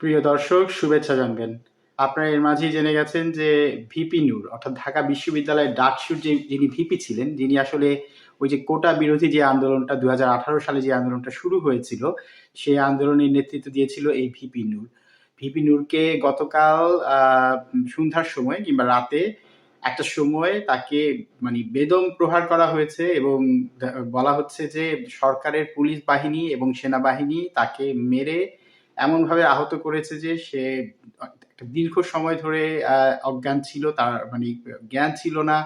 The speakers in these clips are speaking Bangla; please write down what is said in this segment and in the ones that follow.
প্রিয় দর্শক, শুভেচ্ছা জানবেন। আপনারা এর মাঝেই জেনে গেছেন যে ভিপি নূর, অর্থাৎ ঢাকা বিশ্ববিদ্যালয়ের ডাকসুর যে, যিনি ভিপি ছিলেন, যিনি আসলে ওই যে কোটা বিরোধী যে আন্দোলনটা দুহাজার আঠারো সালে যে আন্দোলনটা শুরু হয়েছিল, সেই আন্দোলনের নেতৃত্ব দিয়েছিল এই ভিপি নূর। ভিপি নূরকে গতকাল সন্ধ্যার সময় কিংবা রাতে একটা সময় তাকে মানে বেদম প্রহার করা হয়েছে এবং বলা হচ্ছে যে সরকারের পুলিশ বাহিনী এবং সেনাবাহিনী তাকে মেরে এমনভাবে আহত করেছে যে সে একটা দীর্ঘ সময় ধরে অজ্ঞান ছিল, তার মানে জ্ঞান ছিল না।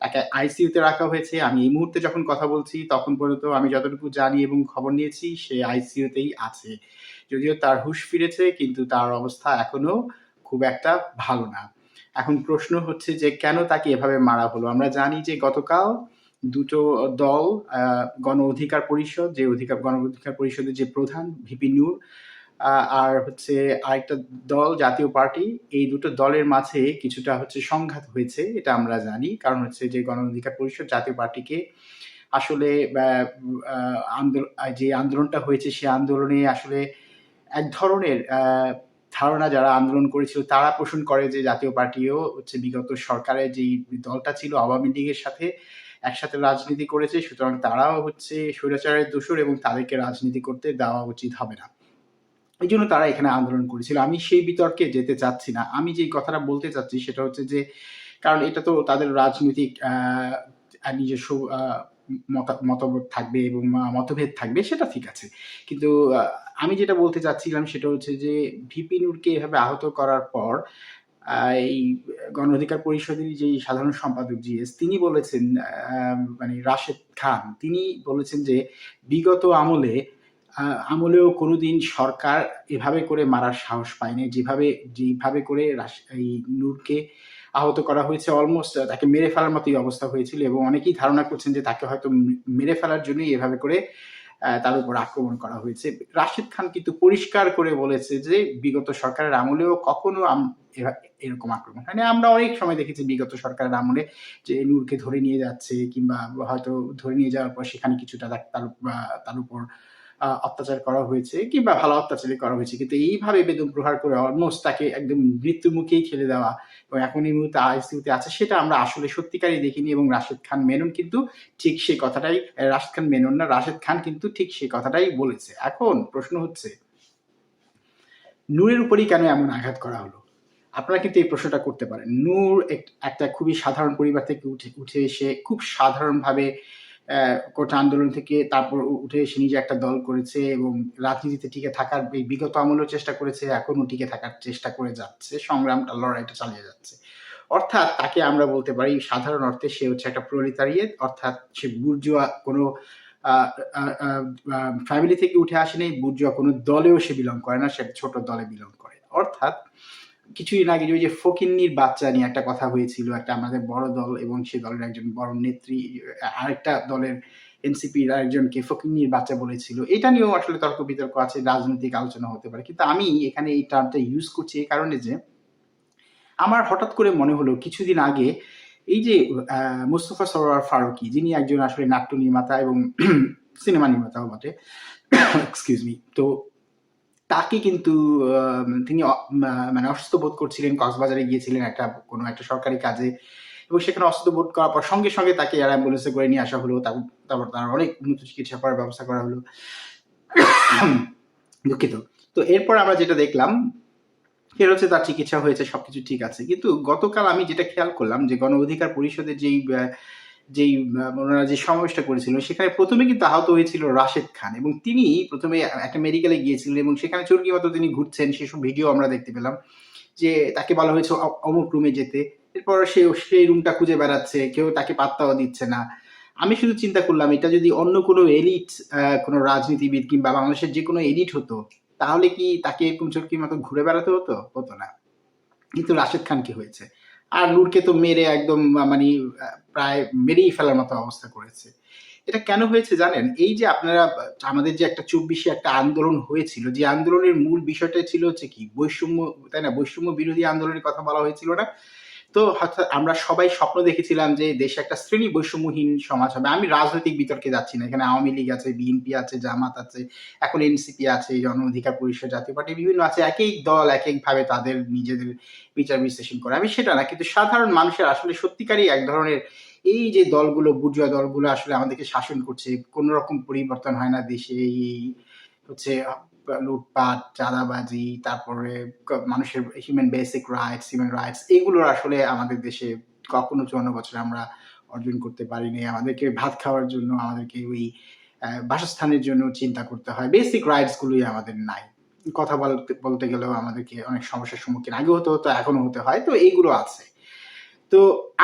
তাকে আইসিইউতে রাখা হয়েছে। আমি এই মুহূর্তে যখন কথা বলছি, তখন পর্যন্ত আমি যতটুকু জানি এবং খবর নিয়েছি, সে আইসিইউতেই আছে। যদিও তার হুঁশ ফিরেছে, কিন্তু তার অবস্থা এখনও খুব একটা ভালো না। এখন প্রশ্ন হচ্ছে যে কেন তাকে এভাবে মারা হলো? আমরা জানি যে গতকাল দুটো দল গণ অধিকার পরিষদ, যে অধিকার, গণ অধিকার পরিষদের যে প্রধান ভিপি নূর আর হচ্ছে আরেকটা দল, জাতীয় পার্টি, এই দুটো দলের মাঝে কিছুটা হচ্ছে সংঘাত হয়েছে, এটা আমরা জানি। কারণ হচ্ছে যে গণ অধিকার পরিষদ জাতীয় পার্টিকে আসলে যে আন্দোলনটা হয়েছে সেই আন্দোলনে আসলে এক ধরনের ধারণা যারা আন্দোলন করেছিল, তারা পোষণ করে যে জাতীয় পার্টিও হচ্ছে বিগত সরকারের যেই দলটা ছিল, আওয়ামী লীগের সাথে একসাথে রাজনীতি করেছে, সুতরাং তারাও হচ্ছে স্বৈরাচারের দোষর এবং তাদেরকে রাজনীতি করতে দেওয়া উচিত হবে না। এই জন্য তারা এখানে আন্দোলন করেছিল। আমি সেই বিতর্কে যেতে চাচ্ছি না। আমি যে কথাটা বলতে চাচ্ছি সেটা হচ্ছে যে কারণ এটা তো তাদের রাজনৈতিক নিজস্ব আহ, মতা- মতবোধ থাকবে এবং মতভেদ থাকবে সেটা ঠিক আছে। কিন্তু আমি যেটা বলতে চাচ্ছিলাম সেটা হচ্ছে যে ভিপি নূরকে এভাবে আহত করার পর এই গণ অধিকার পরিষদের যে সাধারণ সম্পাদক জিএস তিনি বলেছেন মানে রাশেদ খান তিনি বলেছেন যে বিগত আমলে আমলেও কোনোদিন সরকার এভাবে করে মারার সাহস পায়নি। যেভাবে যেভাবে করে এই নূরকে আহত করা হয়েছে অলমোস্ট তাকে মেরে ফেলার মতোই অবস্থা হয়েছিল এবং অনেকেই ধারণা করছেন যে তাকে হয়তো মেরে ফেলার জন্যই এভাবে করে তার উপর আক্রমণ করা হয়েছে। রাশিদ খান কিন্তু পরিষ্কার করে বলেছে যে বিগত সরকারের আমলেও কখনো এরকম আক্রমণ মানে আমরা অনেক সময় দেখেছি বিগত সরকারের আমলে যে নূরকে ধরে নিয়ে যাচ্ছে কিংবা হয়তো ধরে নিয়ে যাওয়ার পর সেখানে কিছুটা তার তার উপর অত্যাচার করা হয়েছে কিংবা ভালো অত্যাচারই করা হয়েছে। কিন্তু এইভাবে বেদম প্রহার করে অলমোস্ট তাকে একদম মৃত্যুর মুখেই ঠেলে দেওয়া এবং এখন এই মুহূর্তে আইসিউতে আছে সেটা আমরা আসলে সত্যিকারই দেখিনি এবং রাশেদ খান মেনন কিন্তু ঠিক সেই কথাটাই রাশেদ খান মেনন না, রাশেদ খান কিন্তু ঠিক সেই কথাটাই বলেছে। এখন প্রশ্ন হচ্ছে, নূরের উপরেই কেন এমন আঘাত করা হলো? আপনারা কিন্তু এই প্রশ্নটা করতে পারেন। নূর এক- একটা খুবই সাধারণ পরিবার থেকে উঠে উঠে এসে খুব সাধারণভাবে কোটা আন্দোলন থেকে তারপর উঠে এসে নিজে একটা দল করেছে এবং রাজনীতিতে টিকে থাকার বিগত আমলেও চেষ্টা করেছে, এখনও টিকে থাকার চেষ্টা করে যাচ্ছে, সংগ্রামটা, লড়াইটা চালিয়ে যাচ্ছে। অর্থাৎ তাকে আমরা বলতে পারি, সাধারণ অর্থে সে হচ্ছে একটা প্রলিতারিয়েত অর্থাৎ সে বুর্জুয়া কোনো ফ্যামিলি থেকে উঠে আসেনি, বুর্জুয়া কোনো দলেও সে বিলং করে না, সে ছোট দলে বিলং করে। অর্থাৎ কিছুদিন আগে ওই যে ফকিন্নির বাচ্চা নিয়ে একটা কথা হয়েছিল, একটা আমাদের বড় দল এবং সে দলের একজন বড় নেত্রী, আরেকটা দলের এনসিপির আরেকজনকে ফকিন্নির বাচ্চা বলেছিল। এটা নিয়েও আসলে তর্ক বিতর্ক আছে, রাজনৈতিক আলোচনা হতে পারে। কিন্তু আমি এখানে এই টার্মটা ইউজ করছি এই কারণে যে আমার হঠাৎ করে মনে হলো কিছুদিন আগে এই যে মুস্তফা সরোয়ার ফারুকি, যিনি একজন আসলে নাট্য নির্মাতা এবং সিনেমা নির্মাতাও বটে এক্সকিউজ মি তো তাকে কিন্তু তিনি মানে অসুস্থ বোধ করছিলেন, কক্সবাজারে গিয়েছিলেন একটা, কোনো একটা সরকারি কাজে এবং সেখানে অসুস্থ বোধ করার পর সঙ্গে সঙ্গে তাকে এয়ার অ্যাম্বুলেন্সে করে নিয়ে আসা হলো। তারপর তার অনেক উন্নত চিকিৎসা করার ব্যবস্থা করা হলো। দুঃখিত। তো এরপর আমরা যেটা দেখলাম, সেটা হচ্ছে তার চিকিৎসা হয়েছে, সবকিছু ঠিক আছে। কিন্তু গতকাল আমি যেটা খেয়াল করলাম যে গণ অধিকার পরিষদের যেই আহ, ওনারা যে সমাবেশটা করেছিল সেখানে প্রথমে কিন্তু আহত হয়েছিল রাশেদ খান এবং তিনি প্রথমে একটা মেডিকেলে গিয়েছিলেন এবং সেখানে চরকি মতো তিনি ঘুরছেন সেসব ভিডিও আমরা দেখতে পেলাম যে তাকে বলা হয়েছে অমুক রুমে যেতে। এরপর সে সেই রুমটা খুঁজে বেড়াচ্ছে কেউ তাকে পাত্তাও দিচ্ছে না। আমি শুধু চিন্তা করলাম এটা যদি অন্য কোনো এলিট কোনো রাজনীতিবিদ কিংবা বাংলাদেশের যে কোনো এলিট হতো তাহলে কি তাকে এরকম চরকির মতো ঘুরে বেড়াতে হতো? হতো না। কিন্তু রাশেদ খান কি হয়েছে? আর নূরকে তো মেরে একদম মানে প্রায় মেরেই ফেলার মতো অবস্থা করেছে। এটা কেন হয়েছে জানেন? এই যে আপনারা, আমাদের যে একটা চব্বিশে একটা আন্দোলন হয়েছিল, যে আন্দোলনের মূল বিষয়টা ছিল হচ্ছে কি? বৈষম্য, তাই না? বৈষম্য বিরোধী আন্দোলনের কথা বলা হয়েছিল না? তো আমরা সবাই স্বপ্ন দেখেছিলাম যে দেশে একটা শ্রেণি বৈষম্যহীন সমাজ হবে। আমি রাজনৈতিক বিতর্কে যাচ্ছি না। এখানে আওয়ামী লীগ আছে বিএনপি আছে, জামাত আছে, এখন এনসিপি আছে জন অধিকার পরিষদ, জাতীয় পার্টি বিভিন্ন আছে। এক এক দল এক এক ভাবে তাদের নিজেদের বিচার বিশ্লেষণ করে। আমি সেটা না, কিন্তু সাধারণ মানুষের আসলে সত্যিকারই এক ধরনের এই যে দলগুলো, বুর্জুয়া দলগুলো আসলে আমাদেরকে শাসন করছে কোনো রকম পরিবর্তন হয় না দেশে। এই, হচ্ছে লুটপাট, চাঁদাবাজি, তারপরে মানুষের human basic rights human rights এগুলোর আসলে আমাদের দেশে কখনো চুয়ান্ন বছর আমরা অর্জন করতে পারিনি। আমাদেরকে ভাত খাওয়ার জন্য আমাদেরকে ওই বাসস্থানের জন্য চিন্তা করতে হয়। বেসিক রাইটস গুলোই আমাদের নাই। কথা বলতে বলতে গেলেও আমাদেরকে অনেক সমস্যার সম্মুখীন আগে হতে হতো এখনও হতে হয়। তো এইগুলো আছে। তো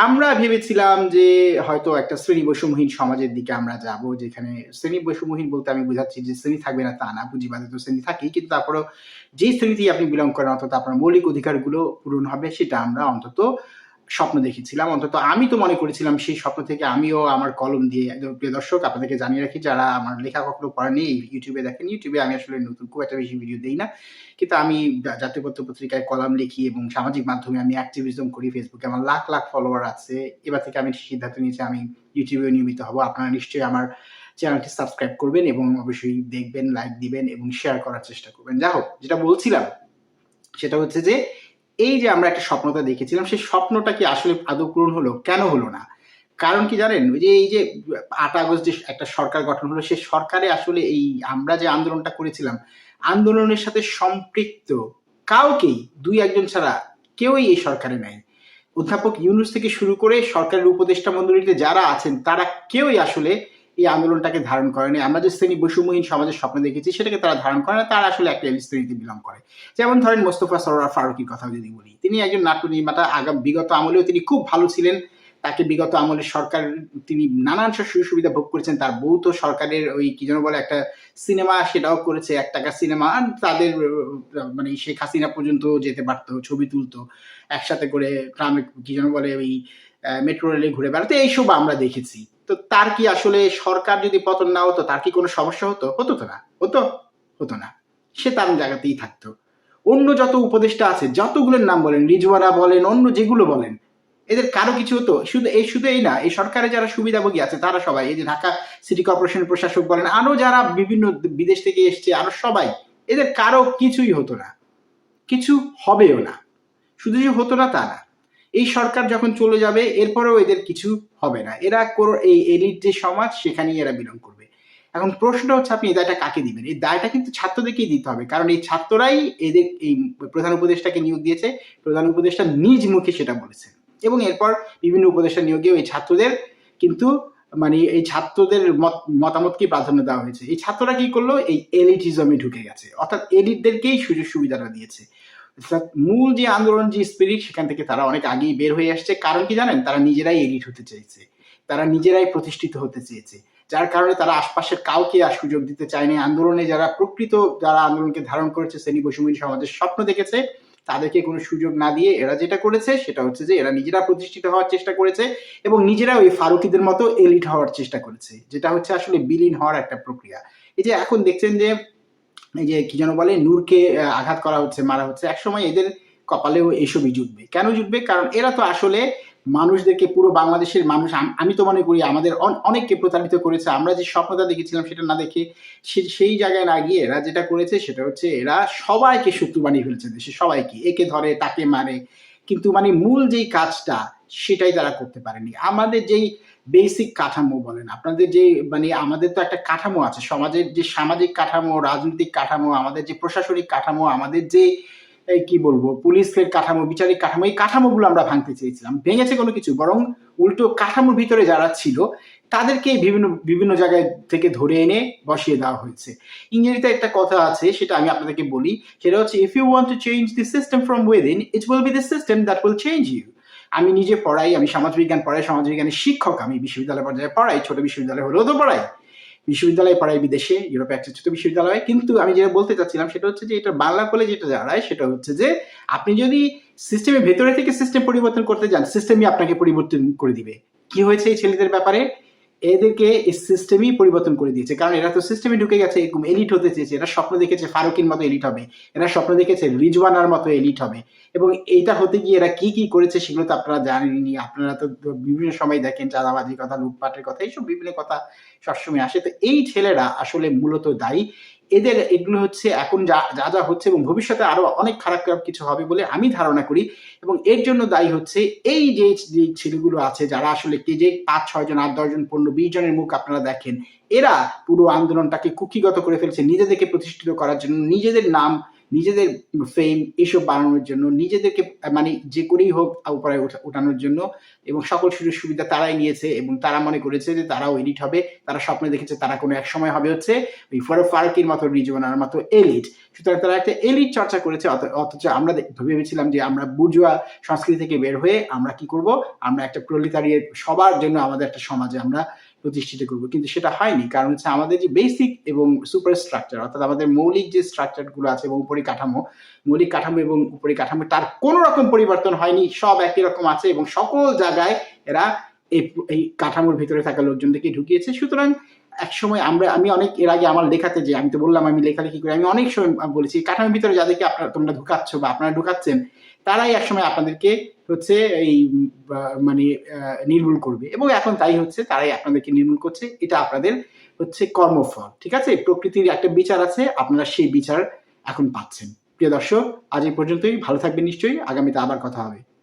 আমরা ভেবেছিলাম যে হয়তো একটা শ্রেণি বৈষম্যহীন সমাজের দিকে আমরা যাব, যেখানে শ্রেণি বৈষম্যহীন বলতে আমি বুঝাচ্ছি যে শ্রেণি থাকবে না তা না, পুঁজিবাদে তো শ্রেণি থাকেই, কিন্তু তারপরেও যে শ্রেণীতেই আপনি বিলং করেন, অর্থাৎ আপনার মৌলিক অধিকারগুলো পূরণ হবে, সেটা আমরা অন্তত স্বপ্ন দেখেছিলাম। অন্তত আমি তো মনে করেছিলাম সেই স্বপ্ন থেকে আমিও আমার কলম দিয়ে প্রিয় দর্শক, আপনাদেরকে জানিয়ে রাখি, যারা আমার লেখা কখনো পড়েনি ইউটিউবে দেখেন ইউটিউবে আমি আসলে নতুন খুব একটা বেশি ভিডিও দিই না। কিন্তু আমি জাতীয় পত্র পত্রিকায় কলাম লিখি এবং সামাজিক মাধ্যমে আমি অ্যাক্টিভিজম করি ফেসবুকে আমার লাখ লাখ ফলোয়ার আছে। এবার থেকে আমি সিদ্ধান্ত নিয়েছি, আমি ইউটিউবে নিয়মিত হব। আপনারা নিশ্চয়ই আমার চ্যানেলটি সাবস্ক্রাইব করবেন এবং অবশ্যই দেখবেন লাইক দিবেন এবং শেয়ার করার চেষ্টা করবেন। যা হোক, যেটা বলছিলাম, সেটা হচ্ছে যে এই যে আমরা একটা স্বপ্নটা দেখেছিলাম, সেই স্বপ্নটা কি আসলে আদৌ পূরণ হলো? কেন হলো না? কারণ কি জানেন? ওই যে, এই যে আট আগস্ট যে একটা সরকার গঠন হলো সেই সরকারে আসলে এই আমরা যে আন্দোলনটা করেছিলাম, আন্দোলনের সাথে সম্পৃক্ত কাউকেই, দুই একজন ছাড়া কেউই এই সরকারে নাই। অধ্যাপক ইউনুস থেকে শুরু করে সরকারের উপদেষ্টা মন্ডলীতে যারা আছেন, তারা কেউই আসলে এই আন্দোলনটাকে ধারণ করেনি। আমরা যে শ্রেণি বৈষম্যহীন সমাজের স্বপ্ন দেখেছি, সেটাকে তারা ধারণ করে না, তারা আসলে একটা শ্রেণীতে বিলং করে। যেমন ধরেন মোস্তফা সরোয়ার ফারুকির কথা যদি বলি, তিনি একজন নাট্য নির্মাতা আগাম বিগত আমলেও তিনি খুব ভালো ছিলেন। তাকে বিগত আমলে সরকার, তিনি নানান সুযোগ সুবিধা ভোগ করেছেন। তার বউ তো সরকারের ওই কি যেন বলে একটা সিনেমা, সেটাও করেছে, এক টাকা সিনেমা। আর তাদের মানে শেখ হাসিনা পর্যন্ত যেতে পারতো, ছবি তুলতো, একসাথে করে গ্রামে কি যেন বলে ওই মেট্রো রেলে ঘুরে বেড়াতে। এইসব আমরা দেখেছি। তো তার কি আসলে সরকার যদি পতন না হতো, তার কি কোনো সমস্যা হতো? হতো তো না, হতো হতো না। সে তার জায়গাতেই থাকতো। অন্য যত উপদেষ্টা আছে, যতগুলোর নাম বলেন, রিজওয়ানা বলেন, অন্য যেগুলো বলেন, এদের কারও কিছু হতো? শুধু এই শুধু এই না, এই সরকারে যারা সুবিধাভোগী আছে, তারা সবাই, এই যে ঢাকা সিটি কর্পোরেশনের প্রশাসক বলেন, আরও যারা বিভিন্ন বিদেশ থেকে এসছে, আরও সবাই, এদের কারও কিছুই হতো না। কিছু হবেও না। শুধু যে হতো না, তা না। এই সরকার যখন চলে যাবে, এরপরেও এদের কিছু হবে না। এরা এই এলিট যে সমাজ সেখানেই এরা বিলং করবে। এখন প্রশ্নটা হচ্ছে আপনি এই দায়টা কাকে দিবেন? এই দায়টা কিন্তু ছাত্রদেরকেই দিতে হবে। কারণ এই ছাত্ররাই এদের এই প্রধান উপদেষ্টাকে নিয়োগ দিয়েছে, প্রধান উপদেষ্টা নিজ মুখে সেটা বলেছেন। এবং এরপর বিভিন্ন উপদেষ্টা নিয়োগেও এই ছাত্রদের কিন্তু মানে এই ছাত্রদের মত মতামতকে প্রাধান্য দেওয়া হয়েছে। এই ছাত্ররা কি করল? এই এলিটিজমে ঢুকে গেছে। অর্থাৎ এলিটদেরকেই সুযোগ সুবিধাটা দিয়েছে। মূল যে আন্দোলন, যে স্পিরিট সেখান থেকে তারা অনেক আগেই বের হয়ে আসছে। কারণ কি জানেন? তারা নিজেরাই এডিট হতে চেয়েছে। তারা নিজেরাই প্রতিষ্ঠিত হতে চেয়েছে। যার কারণে তারা আশপাশের কাউকে আর সুযোগ দিতে চায়নি। আন্দোলনে যারা প্রকৃত যারা আন্দোলনকে ধারণ করেছে, শ্রেণি বৈষম্য সমাজের স্বপ্ন দেখেছে, তাদেরকে কোনো সুযোগ না দিয়ে এরা যেটা করেছে, সেটা হচ্ছে যে এরা নিজেরা প্রতিষ্ঠিত হওয়ার চেষ্টা করেছে এবং নিজেরা ওই ফারুকিদের মতো এলিট হওয়ার চেষ্টা করেছে। যেটা হচ্ছে আসলে বিলীন হওয়ার একটা প্রক্রিয়া। এই যে এখন দেখছেন যে এই যে কি যেন বলে, নূরকে আঘাত করা হচ্ছে, মারা হচ্ছে, একসময় এদের কপালেও এসবই জুটবে। কেন জুটবে? কারণ এরা তো আসলে মানুষদেরকে পুরো বাংলাদেশের মানুষ। আমি তো মনে করি আমাদের অনেককে প্রতারিত করেছে। আমরা যে স্বপ্নটা দেখেছিলাম সেটা না দেখে সেই জায়গায় না গিয়ে এরা যেটা করেছে সেটা হচ্ছে এরা সবাইকে শত্রু বানিয়ে ফেলছে দেশে, সবাইকে। একে ধরে, তাকে মারে। কিন্তু মানে মূল যেই কাজটা সেটাই তারা করতে পারেনি। আমাদের যেই বেসিক কাঠামো বলেন, আপনাদের যে মানে আমাদের তো একটা কাঠামো আছে, সমাজের যে সামাজিক কাঠামো, রাজনৈতিক কাঠামো, আমাদের যে প্রশাসনিক কাঠামো, আমাদের যে কি বলব, পুলিশের কাঠামো, বিচারিক কাঠামো, এই কাঠামোগুলো আমরা ভাঙতে চেয়েছিলাম। ভেঙেছে কোনো কিছু, বরং উল্টো কাঠামোর ভিতরে যারা ছিল, তাদেরকে বিভিন্ন বিভিন্ন জায়গায় থেকে ধরে এনে বসিয়ে দেওয়া হয়েছে। ইংরেজিতে একটা কথা আছে, সেটা আমি আপনাদেরকে বলি, সেটা হচ্ছে if you want to change the system from within it will be the system that will change you আমি নিজে পড়াই, আমি সমাজবিজ্ঞান পড়াই সমাজবিজ্ঞানের শিক্ষক, আমি বিশ্ববিদ্যালয় পর্যায়ে পড়াই, ছোট বিশ্ববিদ্যালয় হলেও তো পড়াই। বিশ্ববিদ্যালয়ে পড়াই বিদেশে, ইউরোপে একটা ছোট বিশ্ববিদ্যালয়। কিন্তু আমি যেটা বলতে চাচ্ছিলাম সেটা হচ্ছে যে এটা বাংলা কলেজ যেটা দাঁড়ায় সেটা হচ্ছে যে আপনি যদি সিস্টেমের ভেতরে থেকে সিস্টেম পরিবর্তন করতে যান সিস্টেমই আপনাকে পরিবর্তন করে দিবে। কি হয়েছে এই ছেলেদের ব্যাপারে? এদেরকে সিস্টেমই পরিবর্তন করে দিয়েছে। কারণ এরা তো সিস্টেমে ঢুকে গেছে, এরকম এলিট হতে চেয়েছে। এরা স্বপ্ন দেখেছে ফারুকির মতো এলিট হবে। এরা স্বপ্ন দেখেছে রিজওয়ানার মতো এলিট হবে। এবং এইটা হতে গিয়ে এরা কি কি করেছে সেগুলো তো আপনারা জানেননি আপনারা তো বিভিন্ন সময় দেখেন চাঁদাবাজির কথা, লুটপাটের কথা, এইসব বিভিন্ন কথা সবসময় আসে। তো এই ছেলেরা আসলে মূলত দায়ী। এদের এগুলো হচ্ছে এখন যা যা যা হচ্ছে এবং ভবিষ্যতে আরও অনেক খারাপ খারাপ কিছু হবে বলে আমি ধারণা করি এবং এর জন্য দায়ী হচ্ছে এই যে যে ছেলেগুলো আছে যারা আসলে কে যে পাঁচ, ছয় জন, আট দশজন পনেরো, বিশ জনের মুখ আপনারা দেখেন, এরা পুরো আন্দোলনটাকে কুকিগত করে ফেলছে নিজেদেরকে প্রতিষ্ঠিত করার জন্য, নিজেদের নাম নিজেদের ফেম এসব বানানোর জন্য, নিজেদেরকে মানে যে করেই হোক উপরে ওঠা- ওঠানোর জন্য এবং সকল সুযোগ সুবিধা তারাই নিয়েছে এবং তারা মনে করেছে যে তারাও এডিট হবে, তারা স্বপ্নে দেখেছে তারা কোনো এক সময় হবে হচ্ছে ওই ফারুক ফারুকের মতো রিজওয়ানার মতো এলিট সুতরাং তারা একটা এলিট চর্চা করেছে অথ- অথচ আমরা ভেবেছিলাম যে আমরা বুর্জুয়া সংস্কৃতি থেকে বের হয়ে আমরা কি করব? আমরা একটা প্রলিতারিয়ের সবার জন্য আমাদের একটা সমাজে আমরা প্রতিষ্ঠিত করব। কিন্তু সেটা হয়নি। কারণ হচ্ছে আমাদের যে বেসিক এবং সুপার স্ট্রাকচার অর্থাৎ আমাদের মৌলিক যে স্ট্রাকচারগুলো আছে এবং উপরিকাঠামো মৌলিক কাঠামো এবং উপরিকাঠামো তার কোনো রকম পরিবর্তন হয়নি। সব একই রকম আছে এবং সকল জায়গায় এরা এই কাঠামোর ভিতরে থাকা লোকজনদেরকে ঢুকিয়েছে। সুতরাং এক সময় আমরা, আমি অনেক, এর আগে আমার লেখাতে যে, আমি তো বললাম আমি লেখালেখি করি, আমি অনেক সময় বলেছি কাঠামোর ভিতরে যাদেরকে আপনারা, তোমরা ঢুকাচ্ছ বা আপনারা ঢুকাচ্ছেন, তারাই একসময় আপনাদেরকে হচ্ছে এই মানে নির্মূল করবে। এবং এখন তাই হচ্ছে, তারাই আপনাদেরকে নির্মূল করছে। এটা আপনাদের হচ্ছে কর্মফল, ঠিক আছে? প্রকৃতির একটা বিচার আছে, আপনারা সেই বিচার এখন পাচ্ছেন। প্রিয় দর্শক, আজ এই পর্যন্তই। ভালো থাকবেন নিশ্চয়ই। আগামীতে আবার কথা হবে।